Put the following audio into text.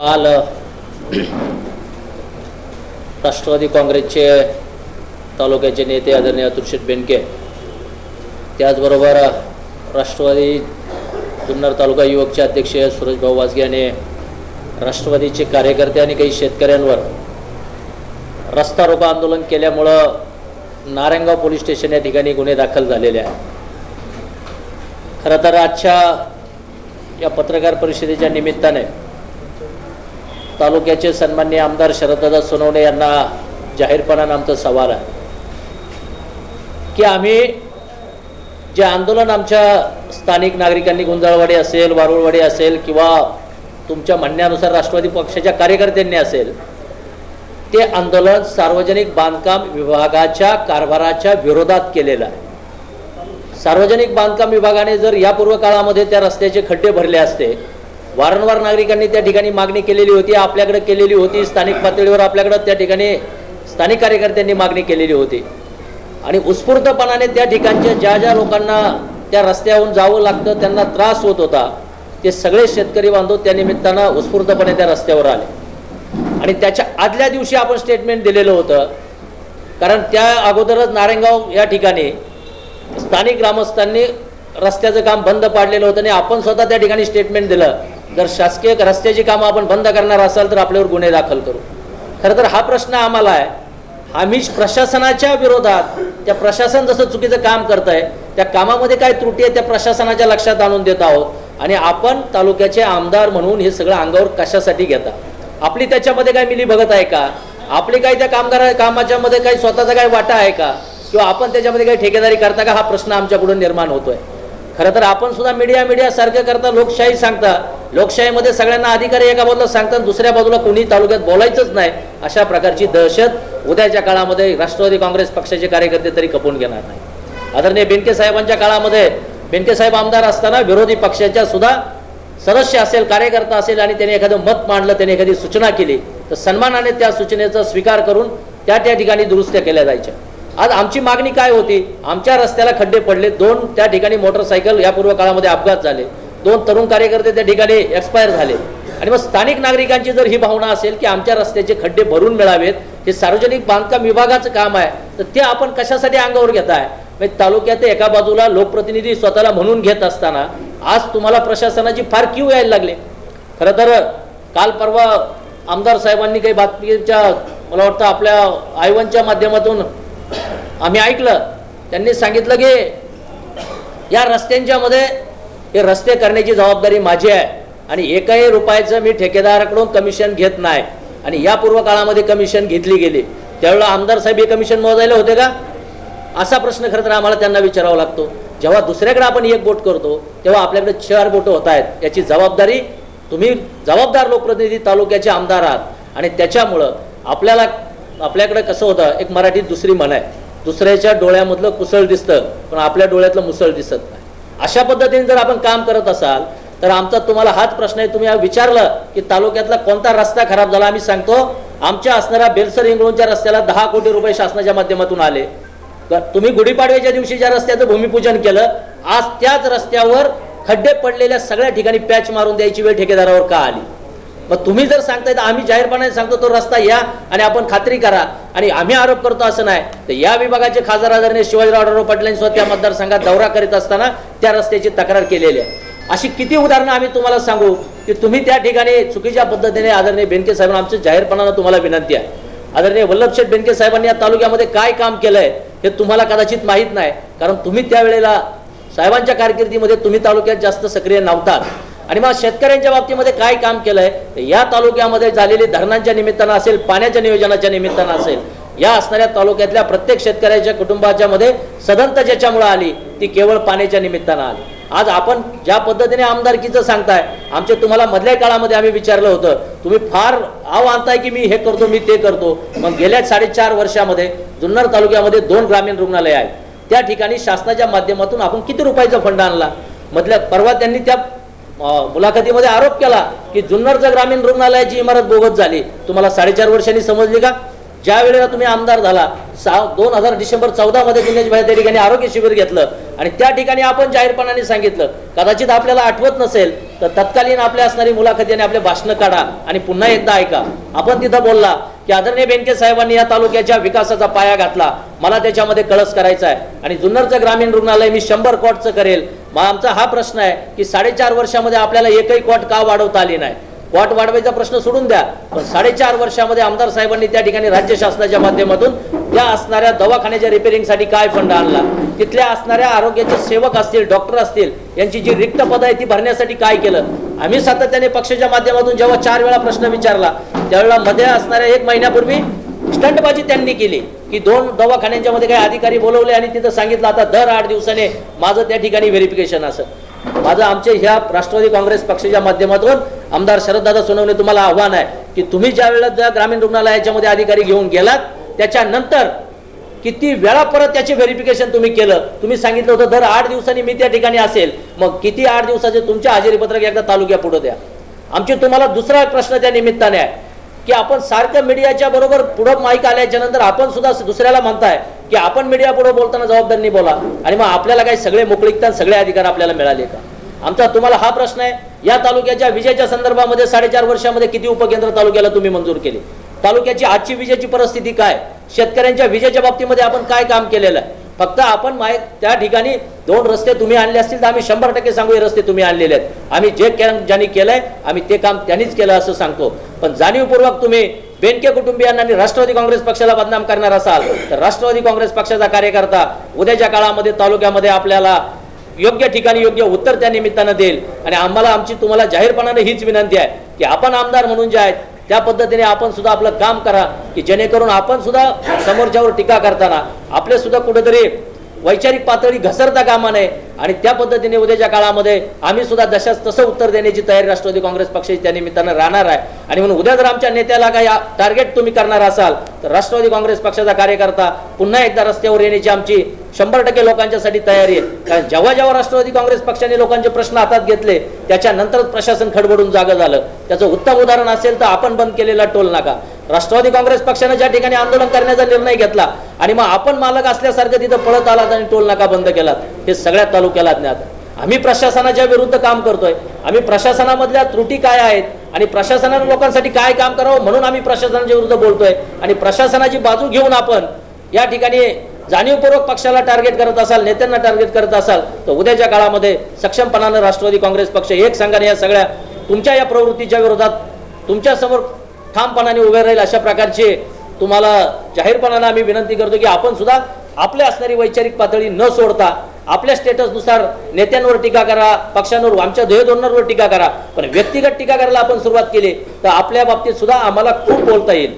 काल राष्ट्रवादी काँग्रेसचे तालुक्याचे नेते आदरणीय अतुलशेठ बेनके त्याचबरोबर राष्ट्रवादी जुन्नर तालुका युवकचे अध्यक्ष सुरेशभाऊ वाजगे यांनी राष्ट्रवादीचे कार्यकर्ते आणि काही शेतकऱ्यांवर रस्ता रोको आंदोलन केल्यामुळं नारायणगाव पोलीस स्टेशन या ठिकाणी गुन्हे दाखल झालेले आहेत. खरं तर आजच्या या पत्रकार परिषदेच्या निमित्ताने तालुक्याचे सन्मान्य आमदार शरददादा सोनवणे यांना जाहीरपणानं आमचा सवाल आहे. की आम्ही जे आंदोलन आमच्या स्थानिक नागरिकांनी गुंजाळवाडी असेल वारुळवाडी असेल किंवा तुमच्या म्हणण्यानुसार राष्ट्रवादी पक्षाच्या कार्यकर्त्यांनी असेल ते आंदोलन सार्वजनिक बांधकाम विभागाच्या कारभाराच्या विरोधात केलेलं आहे. सार्वजनिक बांधकाम विभागाने जर या पूर्व काळामध्ये त्या रस्त्याचे खड्डे भरले असते वारंवार नागरिकांनी त्या ठिकाणी मागणी केलेली होती आपल्याकडे केलेली होती स्थानिक पातळीवर आपल्याकडं त्या ठिकाणी स्थानिक कार्यकर्त्यांनी मागणी केलेली होती. आणि उत्स्फूर्तपणाने त्या ठिकाणच्या ज्या ज्या लोकांना त्या रस्त्यावरून जावं लागतं त्यांना त्रास होत होता ते सगळे शेतकरी बांधव त्या निमित्तानं उत्स्फूर्तपणे त्या रस्त्यावर आले. आणि त्याच्या आदल्या दिवशी आपण स्टेटमेंट दिलेलं होतं. कारण त्या अगोदरच नारायणगाव या ठिकाणी स्थानिक ग्रामस्थांनी रस्त्याचं काम बंद पाडलेलं होतं आणि आपण स्वतः त्या ठिकाणी स्टेटमेंट दिलं. जर शासकीय रस्त्याची कामं आपण बंद करणार असाल तर आपल्यावर गुन्हे दाखल करू. खरं तर हा प्रश्न आम्हाला आहे. आम्ही प्रशासनाच्या विरोधात त्या प्रशासन जसं चुकीचं काम करत आहे त्या कामामध्ये काय त्रुटी आहे त्या प्रशासनाच्या लक्षात आणून देत आहोत. आणि आपण तालुक्याचे आमदार म्हणून हे सगळं अंगावर कशासाठी घेता? आपली त्याच्यामध्ये काय मिली बघत आहे का? आपली काही त्या कामगार कामाच्या मध्ये काही स्वतःचा काही वाटा आहे का? किंवा आपण त्याच्यामध्ये काही ठेकेदारी करता का? हा प्रश्न आमच्याकडून निर्माण होतोय. खरं तर आपण सुद्धा मीडिया मीडिया सारखं करता लोकशाही सांगता. लोकशाहीमध्ये सगळ्यांना अधिकारी एका बाजूला सांगतात दुसऱ्या बाजूला कोणी तालुक्यात बोलायचंच नाही. अशा प्रकारची दहशत उद्याच्या काळामध्ये राष्ट्रवादी काँग्रेस पक्षाचे कार्यकर्ते तरी खपून घेणार नाही आदरणीय बेनके साहेबांच्या काळामध्ये बेनके साहेब आमदार असताना विरोधी पक्षाच्या सुद्धा सदस्य असेल कार्यकर्ता असेल आणि त्याने एखादं मत मांडलं त्याने एखादी सूचना केली तर सन्मानाने त्या सूचनेचा स्वीकार करून त्या त्या ठिकाणी दुरुस्त्या केल्या जायच्या. आज आमची मागणी काय होती? आमच्या रस्त्याला खड्डे पडले दोन त्या ठिकाणी मोटरसायकल यापूर्व काळामध्ये अपघात झाले. दोन तरुण कार्यकर्ते त्या ठिकाणी एक्सपायर झाले. आणि मग स्थानिक नागरिकांची जर ही भावना असेल की आमच्या रस्त्याचे खड्डे भरून मिळावेत हे सार्वजनिक बांधकाम विभागाचं काम आहे तर ते आपण कशासाठी अंगावर घेताय? म्हणजे तालुक्यात एका बाजूला लोकप्रतिनिधी स्वतःला म्हणून घेत असताना आज तुम्हाला प्रशासनाची फार क्यू यायला लागले. खरं तर काल परवा आमदार साहेबांनी काही बातमीच्या मला वाटतं आपल्या आयवनच्या माध्यमातून आम्ही ऐकलं. त्यांनी सांगितलं की या रस्त्यांच्या मध्ये हे रस्ते करण्याची जबाबदारी माझी आहे आणि एकही रुपयाचं मी ठेकेदाराकडून कमिशन घेत नाही. आणि या पूर्व काळामध्ये कमिशन घेतली गेली. त्यावेळेला आमदार साहेब हे कमिशन मोजायला होते का? असा प्रश्न खरं तर आम्हाला त्यांना विचारावा लागतो. जेव्हा दुसऱ्याकडे आपण एक बोट करतो तेव्हा आपल्याकडे चार बोटं होत आहेत. याची जबाबदारी तुम्ही जबाबदार लोकप्रतिनिधी तालुक्याचे आमदार आहात. आणि त्याच्यामुळं आपल्याला आपल्याकडे कसं होतं एक मराठीत दुसरी म्हण आहे. दुसऱ्याच्या डोळ्यामधलं कुसळ दिसतं पण आपल्या डोळ्यातलं मुसळ दिसत नाही. अशा पद्धतीने जर आपण काम करत असाल तर आमचा तुम्हाला हाच प्रश्न आहे. तुम्ही विचारलं की तालुक्यातला कोणता रस्ता खराब झाला? आम्ही सांगतो आमच्या असणाऱ्या बेलसर इंगळूनच्या रस्त्याला दहा कोटी रुपये शासनाच्या माध्यमातून आले. तुम्ही गुढीपाडव्याच्या दिवशी ज्या रस्त्याचं भूमिपूजन केलं आज त्याच रस्त्यावर खड्डे पडलेल्या सगळ्या ठिकाणी पॅच मारून द्यायची वेळ ठेकेदारावर का आली? मग तुम्ही जर सांगताय तर आम्ही जाहीरपणाने सांगतो तो रस्ता या आणि आपण खात्री करा आणि आम्ही आरोप करतो असं नाही. तर या विभागाचे खासदार आदरणीय शिवाजीराव आढळराव पाटलांनी स्वतः त्या मतदारसंघात दौरा करीत असताना त्या रस्त्याची तक्रार केलेली आहे. अशी किती उदाहरणं आम्ही तुम्हाला सांगू की तुम्ही त्या ठिकाणी चुकीच्या पद्धतीने आदरणीय बेनके साहेबांना आमचं जाहीरपणानं तुम्हाला विनंती आहे. आदरणीय वल्लभशेठ बेनके साहेबांनी या तालुक्यामध्ये काय काम केलंय? हे तुम्हाला कदाचित माहीत नाही कारण तुम्ही त्यावेळेला साहेबांच्या कारकिर्दीमध्ये तुम्ही तालुक्यात जास्त सक्रिय नव्हतात. आणि मग शेतकऱ्यांच्या बाबतीमध्ये काय काम केलंय? या तालुक्यामध्ये झालेली धरणांच्या निमित्तानं असेल पाण्याच्या नियोजनाच्या निमित्तानं असेल या असणाऱ्या तालुक्यातल्या प्रत्येक शेतकऱ्याच्या कुटुंबाच्या मध्ये सदनता ज्याच्यामुळे आली ती केवळ पाण्याच्या निमित्तानं आली. आज आपण ज्या पद्धतीने आमदारकीचं सांगताय आमचे तुम्हाला मधल्या काळामध्ये आम्ही विचारलं होतं तुम्ही फार आव आणताय की मी हे करतो मी ते करतो. मग गेल्या साडेचार वर्षामध्ये जुन्नर तालुक्यामध्ये दोन ग्रामीण रुग्णालय आहेत. त्या ठिकाणी शासनाच्या माध्यमातून आपण किती रुपयाचा फंड आणला? मधल्या परवा त्यांनी त्या मुलाखतीमध्ये आरोप केला की जुन्नरचं ग्रामीण रुग्णालयाची इमारत बोगत झाली. तुम्हाला साडेचार वर्षांनी समजली का? ज्या वेळेला तुम्ही आमदार झाला सहा दोन हजार डिसेंबर चौदामध्ये दिनेशभाई त्या ठिकाणी आरोग्य शिबिर घेतलं आणि त्या ठिकाणी आपण जाहीरपणाने सांगितलं कदाचित आपल्याला आठवत नसेल तर तत्कालीन आपल्या असणारी मुलाखती आणि आपले भाषणं काढा आणि पुन्हा एकदा ऐका. आपण तिथं बोलला की आदरणीय बेनके साहेबांनी या तालुक्याच्या विकासाचा पाया घातला. मला त्याच्यामध्ये कळस करायचा आहे आणि जुन्नरचं ग्रामीण रुग्णालय मी शंभर कॉटचं करेल. मग आमचा हा प्रश्न आहे की साडेचार वर्षामध्ये आपल्याला एकही कॉट का वाढवता आली नाही? वाट वाढवायचा प्रश्न सोडून द्या. पण साडेचार वर्षामध्ये आमदार साहेबांनी त्या ठिकाणी राज्य शासनाच्या माध्यमातून त्या असणाऱ्या दवाखान्याच्या रिपेरिंगसाठी काय फंड आणला? तिथल्या असणाऱ्या आरोग्याचे सेवक असतील डॉक्टर असतील यांची जी रिक्त पद आहे ती भरण्यासाठी काय केलं? आम्ही सातत्याने पक्षाच्या माध्यमातून जेव्हा चार वेळा प्रश्न विचारला त्यावेळेला मध्ये असणाऱ्या एक महिन्यापूर्वी स्टंटबाजी त्यांनी केली की दोन दवाखान्यांच्या मध्ये काही अधिकारी बोलवले आणि तिथं सांगितलं आता दर आठ दिवसाने माझं त्या ठिकाणी व्हेरिफिकेशन असं. माझं आमच्या ह्या राष्ट्रवादी काँग्रेस पक्षाच्या माध्यमातून आमदार शरददादा सोनवणे तुम्हाला आव्हान आहे की तुम्ही ज्या वेळेला ज्या ग्रामीण रुग्णालयाच्यामध्ये अधिकारी घेऊन गेलात त्याच्यानंतर किती वेळा परत त्याचे व्हेरिफिकेशन तुम्ही केलं? तुम्ही सांगितलं होतं दर आठ दिवसांनी मी त्या ठिकाणी असेल. मग किती आठ दिवसाचे तुमच्या हजेरीपत्रक एकदा तालुक्या पुढे द्या. आमची तुम्हाला दुसरा प्रश्न त्या निमित्ताने आहे की आपण सारखं मीडियाच्या बरोबर पुढं माईक आल्याच्यानंतर आपण सुद्धा दुसऱ्याला म्हणताय की आपण मीडिया पुढे बोलताना जबाबदारीने बोला. आणि मग आपल्याला काही सगळे मोकळीकता सगळे अधिकार आपल्याला मिळाले का? आमचा तुम्हाला हा प्रश्न आहे या तालुक्याच्या विजेच्या संदर्भामध्ये साडेचार वर्षामध्ये किती उपकेंद्र तालुक्याला तुम्ही मंजूर केली? तालुक्याची आजची विजेची परिस्थिती काय? शेतकऱ्यांच्या विजेच्या बाबतीमध्ये आपण काय काम केलेलं आहे? फक्त आपण माहीत त्या ठिकाणी दोन रस्ते तुम्ही आणले असतील तर आम्ही शंभर टक्के सांगू हे रस्ते तुम्ही आणलेले आहेत. आम्ही जे काम ज्यांनी केलंय आम्ही ते काम त्यांनीच केलं असं सांगतो. पण जाणीवपूर्वक तुम्ही बेनके कुटुंबियांना आणि राष्ट्रवादी काँग्रेस पक्षाला बदनाम करणार असाल तर राष्ट्रवादी काँग्रेस पक्षाचा कार्यकर्ता उद्याच्या काळामध्ये तालुक्यामध्ये आपल्याला योग्य ठिकाणी योग्य उत्तर त्या निमित्तानं देईल. आणि आम्हाला आमची तुम्हाला जाहीरपणाने हीच विनंती आहे की आपण आमदार म्हणून जे आहेत त्या पद्धतीने आपण सुद्धा आपलं काम करा की जेणेकरून आपण सुद्धा समोरच्यावर टीका करताना आपले सुद्धा कुठेतरी वैचारिक पातळी घसरता कामा नये आणि त्या पद्धतीने उद्याच्या काळामध्ये आम्ही सुद्धा जशाच तसं उत्तर देण्याची तयारी राष्ट्रवादी काँग्रेस पक्षाची त्या निमित्तानं राहणार आहे. आणि म्हणून उद्या जर आमच्या नेत्याला काही टार्गेट तुम्ही करणार असाल तर राष्ट्रवादी काँग्रेस पक्षाचा कार्यकर्ता पुन्हा एकदा रस्त्यावर येण्याची आमची शंभर टक्के लोकांच्यासाठी तयारी आहे. कारण जेव्हा जेव्हा राष्ट्रवादी काँग्रेस पक्षाने लोकांचे प्रश्न हातात घेतले त्याच्यानंतरच प्रशासन खडबडून जागं झालं. त्याचं उत्तम उदाहरण असेल तर आपण बंद केलेला टोल नाका. राष्ट्रवादी काँग्रेस पक्षानं ज्या ठिकाणी आंदोलन करण्याचा निर्णय घेतला आणि मग आपण मालक असल्यासारखं तिथं पळत आलात आणि टोल नाका बंद केलात हे सगळ्या तालुक्याला ज्ञात आम्ही प्रशासनाच्या विरुद्ध काम करतोय आम्ही प्रशासनामधल्या त्रुटी काय आहेत आणि प्रशासनानं लोकांसाठी काय काम करावं म्हणून आम्ही प्रशासनाच्या विरुद्ध बोलतोय आणि प्रशासनाची बाजू घेऊन आपण या ठिकाणी जाणीवपूर्वक पक्षाला टार्गेट करत असाल नेत्यांना टार्गेट करत असाल तर उद्याच्या काळामध्ये सक्षमपणानं राष्ट्रवादी काँग्रेस पक्ष एक संघाने या सगळ्या तुमच्या या प्रवृत्तीच्या विरोधात तुमच्यासमोर ठामपणाने उभे राहील अशा प्रकारचे तुम्हाला जाहीरपणानं आम्ही विनंती करतो की आपण सुद्धा आपल्या असणारी वैचारिक पातळी न सोडता आपल्या स्टेटसनुसार नेत्यांवर टीका करा पक्षांवर आमच्या ध्येयधोरणांवर टीका करा. पण व्यक्तिगत टीका करायला आपण सुरुवात केली तर आपल्या बाबतीत सुद्धा आम्हाला खूप बोलता येईल.